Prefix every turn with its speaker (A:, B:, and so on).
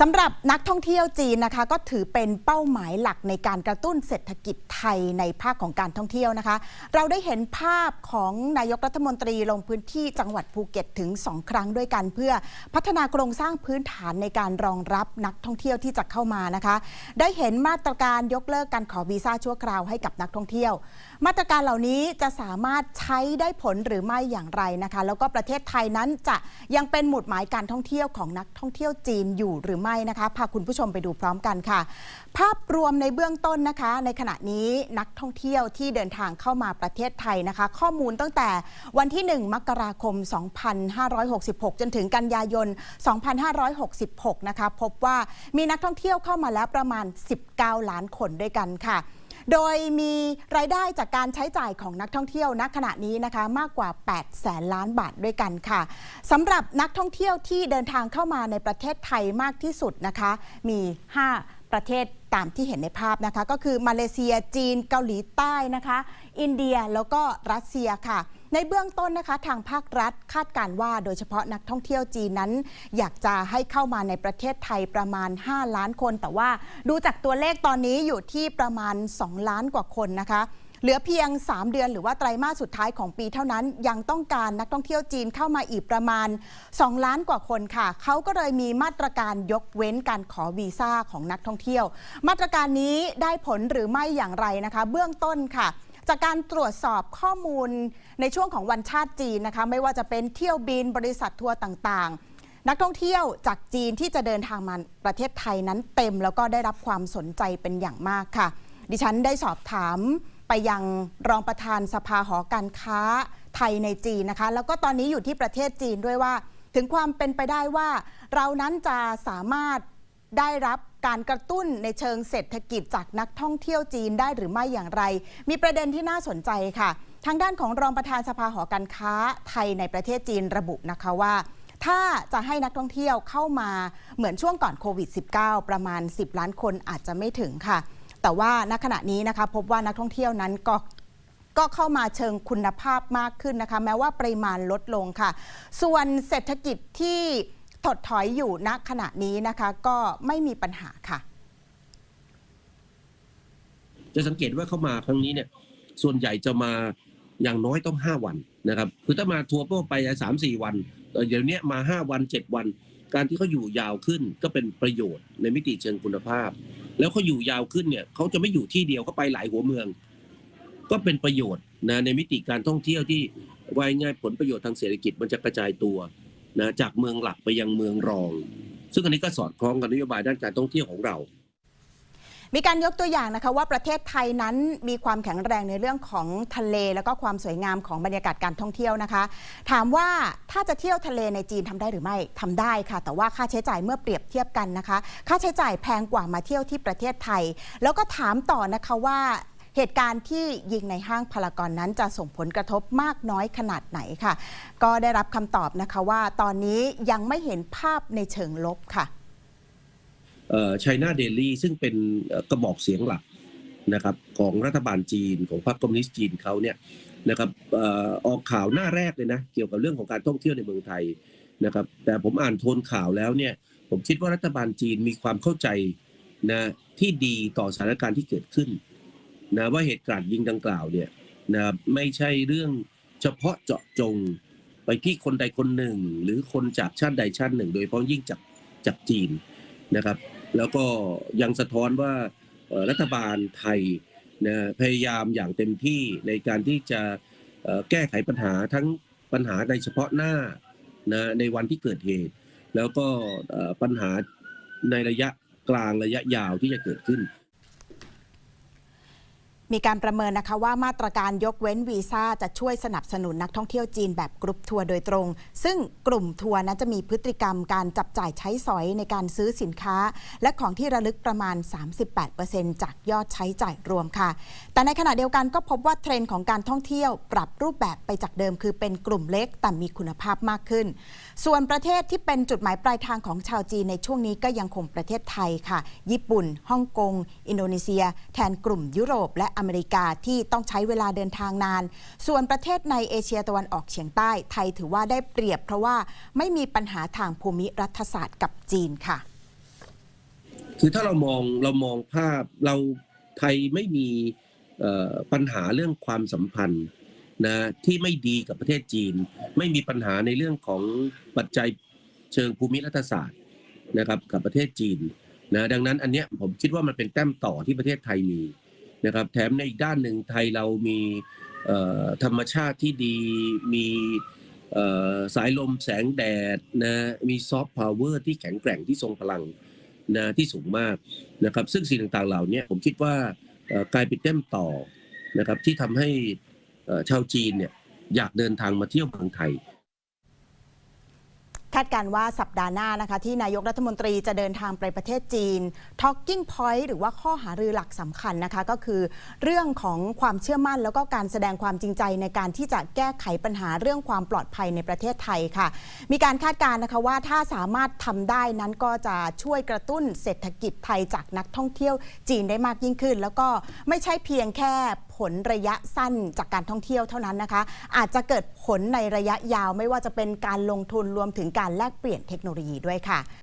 A: สำหรับนักท่องเที่ยวจีนนะคะ ก็ถือเป็นเป้าหมายหลักในการกระตุ้นเศรษฐกิจไทยในภาคของการท่องเที่ยวนะคะ เราได้เห็นภาพของนายกรัฐมนตรีลงพื้นที่จังหวัดภูเก็ตถึง 2 ครั้งด้วยกัน เพื่อพัฒนาโครงสร้างพื้นฐานในการรองรับนักท่องเที่ยวที่จะเข้ามานะคะ ได้เห็นมาตรการยกเลิกการขอวีซ่าชั่วคราวให้กับนักท่องเที่ยว มาตรการเหล่านี้จะสามารถใช้ได้ผลหรือไม่อย่างไรนะคะ แล้วก็ประเทศไทยนั้นจะยังเป็นหมุดหมายการท่องเที่ยวของนักท่องเที่ยวจีนอยู่หรือไม่ไม่นะคะพาคุณผู้ชมไปดูพร้อมกันค่ะ ภาพรวมในเบื้องต้นนะคะ ในขณะนี้นักท่องเที่ยวที่เดินทางเข้ามาประเทศไทยนะคะ ข้อมูลตั้งแต่วันที่ 1 มกราคม 2566 จนถึงกันยายน 2566 นะคะ พบว่ามีนักท่องเที่ยวเข้ามาแล้วประมาณ 19 ล้านคนด้วยกันค่ะ โดยมีรายได้จากการใช้จ่ายของนักท่องเที่ยวณขณะนี้นะคะมากกว่า 8 แสนล้านบาทด้วยกันค่ะสำหรับนักท่องเที่ยวที่เดินทางเข้ามาในประเทศไทยมากที่สุดนะคะมี 5 ประเทศตามที่เห็นในภาพนะคะ ก็คือมาเลเซียจีนเกาหลีใต้นะคะ อินเดียแล้วก็รัสเซียค่ะ ในเบื้องต้นนะคะทางภาครัฐคาดการว่า โดยเฉพาะนักท่องเที่ยวจีนนั้น อยากจะให้เข้ามาในประเทศไทยประมาณ 5 ล้านคน แต่ว่าดูจากตัวเลขตอนนี้อยู่ที่ประมาณ 2 ล้านกว่าคนนะคะเหลือเพียง 3 เดือนหรือว่าไตรมาสสุดท้ายของปีเท่านั้น ยังต้องการนักท่องเที่ยวจีนเข้ามาอีกประมาณ 2 ล้านกว่าคนค่ะ เขาก็เลยมีมาตรการยกเว้นการขอวีซ่าของนักท่องเที่ยว มาตรการนี้ได้ผลหรือไม่อย่างไรนะคะ เบื้องต้นค่ะ จากการตรวจสอบข้อมูลในช่วงของวันชาติจีนนะคะ ไม่ว่าจะเป็นเที่ยวบินบริษัททัวร์ต่างๆ นักท่องเที่ยวจากจีนที่จะเดินทางมาประเทศไทยนั้นเต็ม แล้วก็ได้รับความสนใจเป็นอย่างมากค่ะ ดิฉันได้สอบถามไปยังรองประธานสภาหอการค้าไทยในจีนนะคะ แล้วก็ตอนนี้อยู่ที่ประเทศจีนด้วยว่า ถึงความเป็นไปได้ว่า เรานั้นจะสามารถได้รับ การกระตุ้นในเชิงเศรษฐกิจจากนักท่องเที่ยวจีนได้หรือไม่อย่างไร มีประเด็นที่น่าสนใจค่ะ ทางด้านของรองประธานสภาหอการค้าไทยในประเทศจีนระบุนะคะว่าถ้าจะให้นักท่องเที่ยวเข้ามาเหมือนช่วงก่อนโควิด -19 ประมาณ 10 ล้านคนอาจจะไม่ถึงค่ะ แต่ว่าณขณะนี้นะคะพบว่านักท่องเที่ยวนั้นก็ก็เข้ามาเชิงคุณภาพมากขึ้นนะคะ แม้ว่าปริมาณลดลงค่ะ ส่วนเศรษฐกิจที่ ถดถอยอยู่ณขณะนี้นะคะก็ไม่มีปัญหาค่ะ
B: จะสังเกตว่าเข้ามาครั้งนี้เนี่ยส่วนใหญ่จะมาอย่างน้อยต้อง 5 วันนะครับคือถ้ามาทัวร์ทั่วไปสามสี่วันเดี๋ยวนี้มา 5 วัน 7 วัน การที่เขาอยู่ยาวขึ้นก็เป็นประโยชน์ในมิติเชิงคุณภาพ แล้วเขาอยู่ยาวขึ้นเนี่ยเขาจะไม่อยู่ที่เดียวเขาไปหลายหัวเมือง ก็เป็นประโยชน์นะในมิติการท่องเที่ยวที่วายง่ายผลประโยชน์ทางเศรษฐกิจมันจะกระจายตัว นะจากเมืองหลักไปยังเมืองรอง ซึ่งอันนี้ก็สอดคล้องกับนโยบายด้านการท่องเที่ยวของเรา
A: มีการยกตัวอย่างนะคะว่าประเทศไทยนั้นมีความแข็งแรงในเรื่องของทะเล แล้วก็ความสวยงามของบรรยากาศการท่องเที่ยวนะคะ ถามว่าถ้าจะเที่ยวทะเลในจีนทำได้หรือไม่ทำได้ค่ะ แต่ว่าค่าใช้จ่ายเมื่อเปรียบเทียบกันนะคะ ค่าใช้จ่ายแพงกว่ามาเที่ยวที่ประเทศไทย แล้วก็ถามต่อนะคะว่า เหตุการณ์ที่ยิงในห้างพารากอนนั้นจะส่งผลกระทบมากน้อยขนาดไหนค่ะ ก็ได้รับคำตอบนะคะว่าตอนนี้ยังไม่เห็นภาพในเชิงลบค่ะ
B: ไชน่าเดลี่ซึ่งเป็นกระบอกเสียงหลักนะครับของรัฐบาลจีนของพรรคคอมมิวนิสต์จีนเขาเนี่ยนะครับออออกข่าวหน้าแรกเลยนะเกี่ยวกับเรื่องของการท่องเที่ยวในเมืองไทยนะครับแต่ผมอ่านโทนข่าวแล้วเนี่ยผมคิดว่ารัฐบาลจีนมีความเข้าใจนะที่ดีต่อสถานการณ์ที่เกิดขึ้น นะว่าเหตุการณ์ยิงดังกล่าวเนี่ยนะไม่ใช่เรื่องเฉพาะเจาะจงไปที่คนใดคนหนึ่ง หรือคนจากชาติใดชาติหนึ่ง โดยเฉพาะยิ่งจากจากจีนนะครับ แล้วก็ยังสะท้อนว่ารัฐบาลไทยนะพยายามอย่างเต็มที่ในการที่จะแก้ไขปัญหาทั้งปัญหาในเฉพาะหน้านะในวันที่เกิดเหตุ แล้วก็ปัญหาในระยะกลางระยะยาวที่จะเกิดขึ้น
A: มีการประเมินนะคะว่ามาตรการยกเว้นวีซ่าจะช่วยสนับสนุนนักท่องเที่ยวจีนแบบกรุ๊ปทัวร์โดยตรง ซึ่งกลุ่มทัวร์นั้นจะมีพฤติกรรมการจับจ่ายใช้สอยในการซื้อสินค้า และของที่ระลึกประมาณ 38%จากยอดใช้จ่ายรวมค่ะ แต่ในขณะเดียวกันก็พบว่าเทรนด์ของการท่องเที่ยวปรับรูปแบบไปจากเดิม คือเป็นกลุ่มเล็กแต่มีคุณภาพมากขึ้น ส่วนประเทศที่เป็นจุดหมายปลายทางของชาวจีนในช่วงนี้ก็ยังคงประเทศไทยค่ะ ญี่ปุ่น ฮ่องกง อินโดนีเซีย แทนกลุ่มยุโรปและอเมริกาที่ต้องใช้เวลาเดินทางนาน ส่วนประเทศในเอเชียตะวันออกเฉียงใต้ ไทยถือว่าได้เปรียบเพราะว่าไม่มีปัญหาทางภูมิรัฐศาสตร์กับจีนค่ะ
B: คือถ้าเรามองเรามองภาพเราไทยไม่มีปัญหาเรื่องความสัมพันธ์นะที่ไม่ดีกับประเทศจีน ไม่มีปัญหาในเรื่องของปัจจัยเชิงภูมิรัฐศาสตร์นะครับกับประเทศจีนนะดังนั้นอันเนี้ยผมคิดว่ามันเป็นแต้มต่อที่ประเทศไทยมี นะครับแถมในอีกด้านหนึ่งไทยเรามีธรรมชาติที่ดีมีสายลมแสงแดดนะมีซอฟต์พาวเวอร์ที่แข็งแกร่งที่ทรงพลังนะที่สูงมากนะครับซึ่งสิ่งต่างๆเหล่านี้ผมคิดว่ากลายเป็นแต้มต่อนะครับที่ทำให้ชาวจีนเนี่ยอยากเดินทางมาเที่ยวเมืองไทย
A: คาดการว่าสัปดาห์หน้านะคะที่นายกรัฐมนตรีจะเดินทางไปประเทศจีน Talking Point หรือว่าข้อหารือหลักสำคัญนะคะก็คือ เรื่องของความเชื่อมั่นแล้วก็การแสดงความจริงใจในการที่จะแก้ไขปัญหาเรื่องความปลอดภัยในประเทศไทยค่ะ มีการคาดการณ์นะคะว่าถ้าสามารถทำได้นั้นก็จะช่วยกระตุ้นเศรษฐกิจไทยจากนักท่องเที่ยวจีนได้มากยิ่งขึ้น แล้วก็ไม่ใช่เพียงแค่ ผลระยะสั้นจากการท่องเที่ยวเท่านั้นนะคะ อาจจะเกิดผลในระยะยาวไม่ว่าจะเป็นการลงทุนรวมถึงการแลกเปลี่ยนเทคโนโลยีด้วยค่ะ